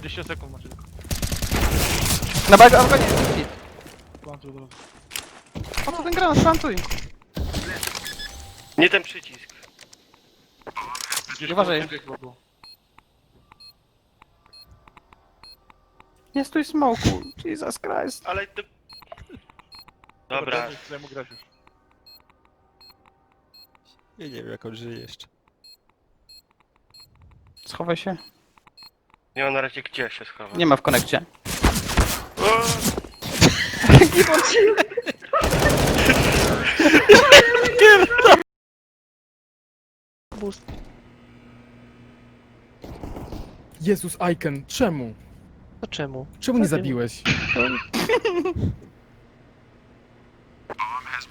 20 sekund macie. Na baga, albo nie. Plantuj od razu. Po co ten granat? Plantuj. Nie ten przycisk. Gdzieś Uważaj. koło ciebie chyba było. Nie stój smoku. Jesus Christ. Ale to... Dobra. daj mu- Daj mu grać już. Ja nie wiem jak on żyje jeszcze. Schowaj się. Nie ma na razie gdzie się schować. Nie ma w konekcie. O! Jezus Icon, czemu? To czemu? Czemu nie nie- zabiłeś?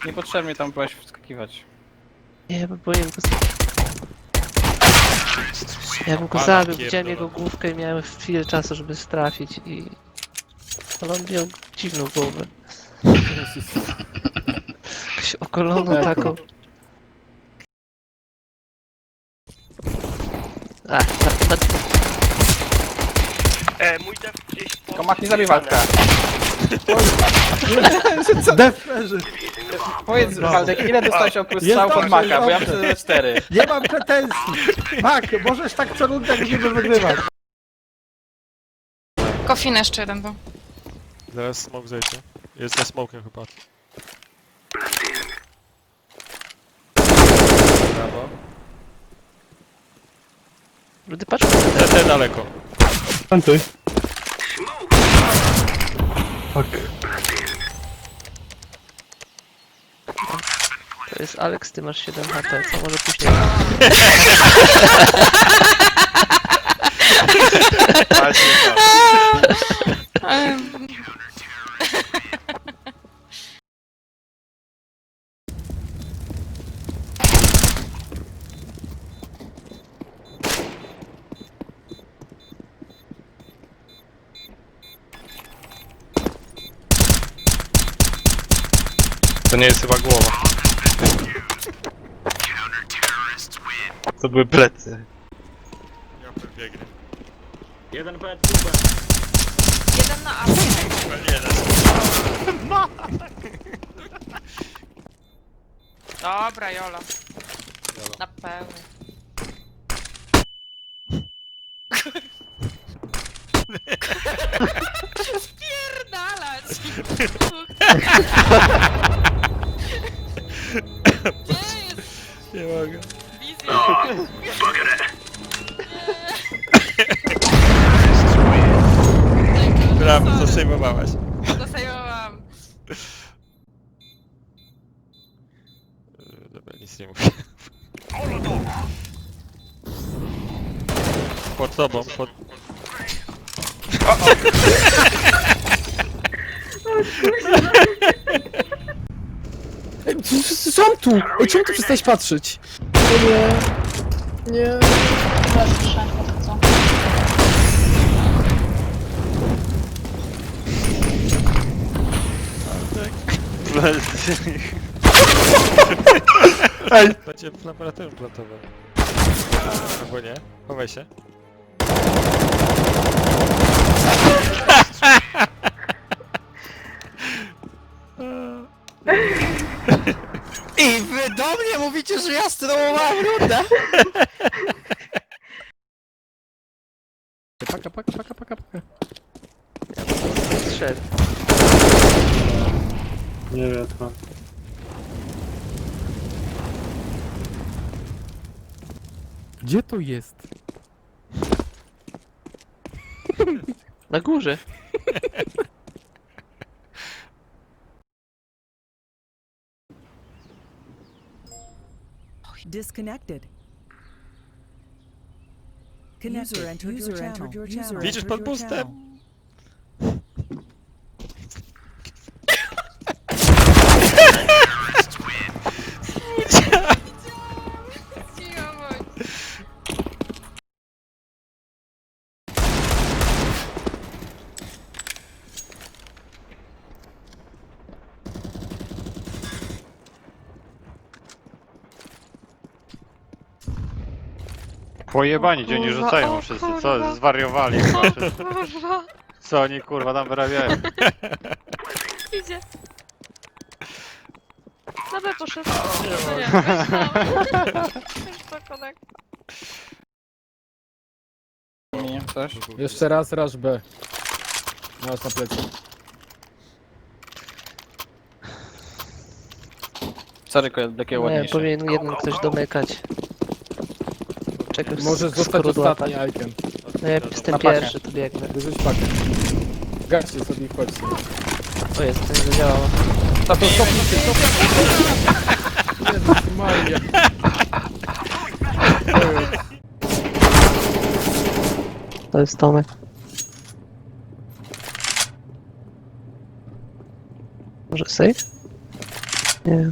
Niepotrzebnie tam byłaś wskakiwać. Nie, bo boję go... Ja bym go zabił, widziałem jego główkę i miałem chwilę czasu, żeby strafić i... Ale on miał dziwną głowę. Jakąś okoloną taką. A, na, na, E, mój def gdzieś po... Komak nie zabij Waldka. Def leży. Powiedz Waldek, ile dostałeś oprócz Jest strzał pod dobrze, maka, jest bo ja dobrze. myślę, że cztery. Nie mam pretensji. Mak, możesz tak co rundę będziemy wygrywać. Kofin jeszcze jeden był. Zaraz smoke zejdzie. Jest za smokiem chyba. Brawo. Rudy, patrz, Te daleko. Plantuj. Fuck. to jest Alex, ty masz 7 HP, co może później... Właśnie to. To nie jest chyba głowa. To były plecy. Ja biegnie. Jeden na A. Dobra, Jola. Na pełny. Spierdalać! Gdzie jest Nie mogę. wizja? Brawo, to sejmowałaś. Dostajałam. Yy, Dobra, nic nie mówię. Pod tobą, pod... Ej, c- Są tu! Ej, czemu ty przestałeś patrzeć? Nie. Nie. Ej! Będzie w laboratorium plantował. Albo nie? Chowaj się. Mówicie, że ja strolowałem rundę? Paka, paka, paka, paka, paka. Strzedł. Nie wiem, to... Gdzie to jest? Na górze. Disconnected. Connected. User entered your channel. User Widzisz entered pod your boostem? channel. Pojebani, gdzie oni kurwa, rzucają o wszyscy, kurwa. co? Zwariowali chyba wszyscy. Kurwa, Co oni kurwa tam wyrabiają? idzie. Na B poszedł. No nie, myślałam. Już to konek. Coś? Jeszcze raz, raz B. Masz na plecy. Sorry, takie Nie, ładniejsze. powinien jeden ktoś domykać. Czekaj, Możesz zostać ostatni item. No jak jestem Na pakę. pierwszy, to biegnę. Wyrzuć pakę. Gaście sobie i chodźcie. O jest, to nie zadziałało. A to stopnij się, stopnij się. Jezus Maria. To jest Tomek. Może safe? Nie.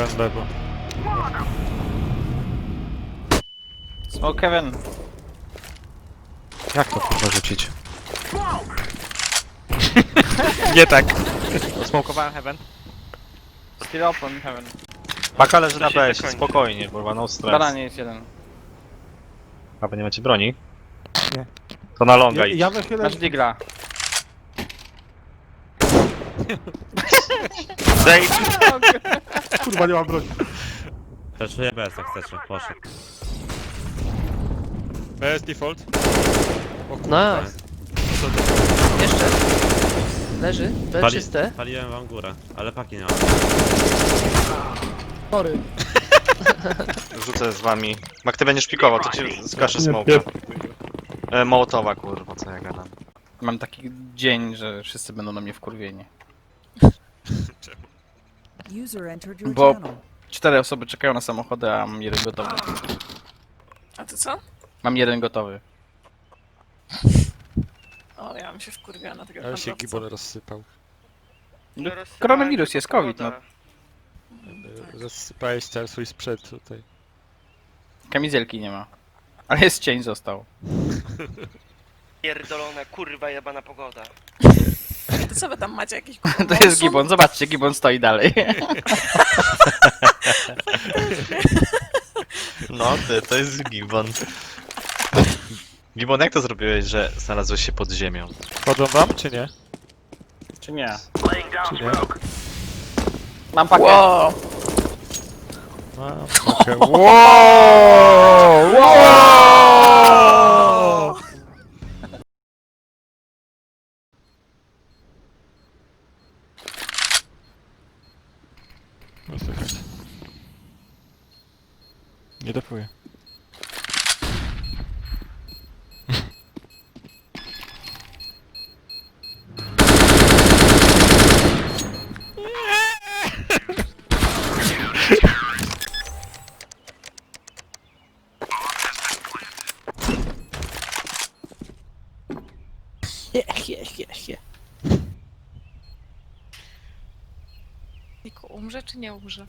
Heaven, lewo. O, Kevin. Jak to kurwa rzucić? Nie tak. Smokowałem heaven. Still open heaven. Paka leży na zakończy. spokojnie, kurwa, no stress. Badanie jest jeden. A wy nie macie broni? Nie. To na longa Ja, idź. ja wychylę... Masz digla. Dej, Kurwa, nie mam broni. Teszuję bez, jak chcecie, poszedł. BS default. O kurwa. Nice. Jeszcze. Leży. B Pali- czyste. Paliłem wam górę, ale paki nie ma. Sorry. Rzucę z wami. Mak, ty będziesz pikował, to ci skaszę nie. E, Mołotowa, kurwa, co ja gadam. Mam taki dzień, że wszyscy będą na mnie wkurwieni. User entered your Bo- channel. Cztery osoby czekają na samochody, a mam jeden gotowy. A ty co? Mam jeden gotowy. O, ja bym się wkurwiała na tego Ale się handlowca. gibon rozsypał. No, Koronawirus jest, COVID, no. Rozsypałeś cały swój sprzęt tutaj. Kamizelki nie ma. Ale jest cień został. pierdolona kurwa jebana pogoda. To co wy tam macie jakiś To jest Gibbon, zobaczcie, Gibbon stoi dalej. No, ty, to jest Gibbon. Gibbon, jak to zrobiłeś, że znalazłeś się pod ziemią? Wchodzą wam, czy nie? Czy nie? Czy nie? Mam pakę. Wow. Mam pakę. Wow! Wow! No słychać. Nie dopuję. Niku, umrze czy nie umrze?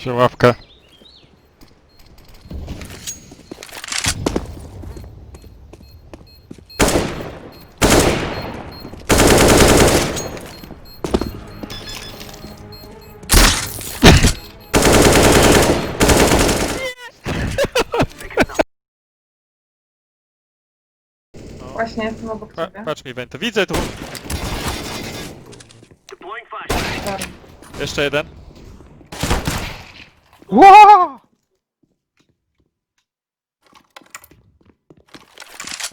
Się łapka. Właśnie jestem obok Pa, patrz mi wento. Widzę tu! Jeszcze jeden. Ło!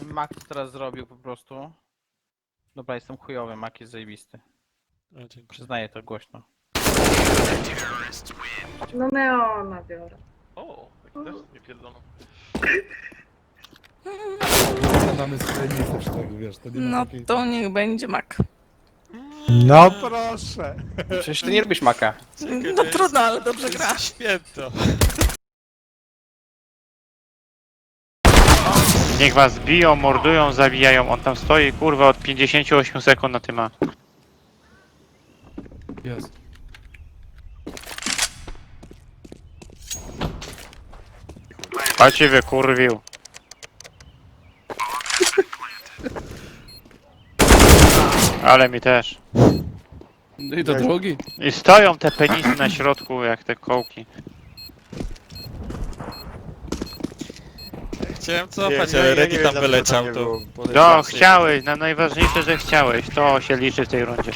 Max teraz zrobił po prostu. Dobra, jestem chujowy, Mac jest zajebisty. A. Przyznaję to głośno. No neona biorę. O, taki też nie pierdolą. Zadamy swoje miejsce, że tak wiesz, to nie No takiej... to niech będzie mak. No proszę. Przecież ty nie lubisz Maca. No trudno, ale dobrze gra. Święto. Niech was biją, mordują, zabijają. On tam stoi, kurwa, od 58 sekund na tym ma. Jest. A cię wykurwił. Ale mi też. No i do drogi. I stoją te penisy na środku, jak te kołki. Chciałem cofać, ale Regi tam wyleciał, to... No, chciałeś, no najważniejsze, że chciałeś. To się liczy w tej rundzie.